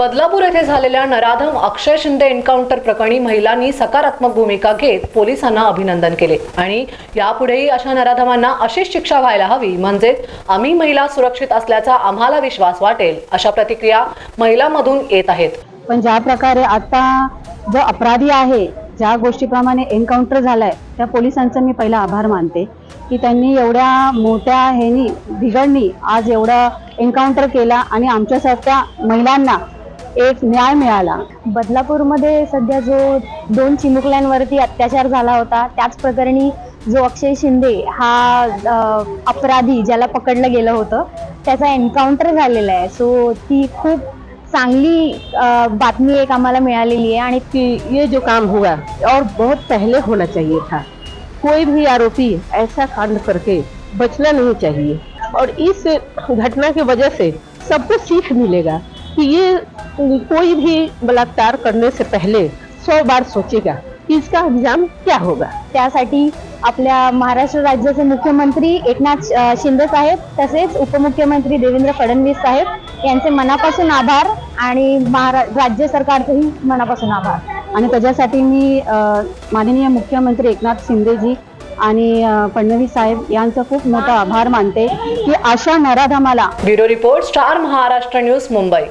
बदलापूर येथे झालेल्या नराधम अक्षय शिंदे एन्काउंटर प्रकरणी महिलांनी सकारात्मक भूमिका घेत पोलिसांना अभिनंदन केले. आणि यापुढेही अशा नराधमांना अशीच शिक्षा व्हायला हवी म्हणजेच आम्ही महिला सुरक्षित असल्याचा आम्हाला विश्वास वाटेल अशा प्रतिक्रिया महिलांमधून येत आहेत. पण ज्या प्रकारे आता जो अपराधी आहे ज्या गोष्टीप्रमाणे एन्काउंटर झालाय त्या पोलिसांचा मी पहिला आभार मानते की त्यांनी एवढ्या मोठ्या ह्यानी बिघडणी आज एवढा एन्काउंटर केला आणि आमच्यासारख्या महिलांना एक न्याय मिळाला. बदलापूरमध्ये सध्या जो दोन चिमुकल्यांवरती अत्याचार झाला होता त्याच प्रकरणी जो अक्षय शिंदे हा अपराधी ज्याला पकडलं गेलं होतं त्याचा एन्काउंटर झालेला आहे. सो ती खूप चांगली बातमी एक आम्हाला मिळालेली आहे आणि कि ये जो काम हुआ और बहुत पहले होना चाहिए था। कोई भी आरोपी ऐसा कांड करके बचना नहीं चाहिए। और इस घटना की वजह से सबको सीख मिलेगा कि ये कोई भी बलात्कार करने से पहले सौ बार सोचेगा कि इसका अंजाम क्या होगा। त्यासाठी आपल्या महाराष्ट्र राज्याचे मुख्यमंत्री एकनाथ शिंदे साहेब तसेच उपमुख्यमंत्री देवेंद्र फडणवीस साहेब यांचे मनापासून आभार आणि महारा राज्य सरकारचेही मनापासून आभार. आणि त्याच्यासाठी मी माननीय मुख्यमंत्री एकनाथ शिंदेजी आणि फडणवीस साहेब यांचा खूप मोठा आभार मानते की अशा नराधमाला bureau report star Maharashtra news Mumbai.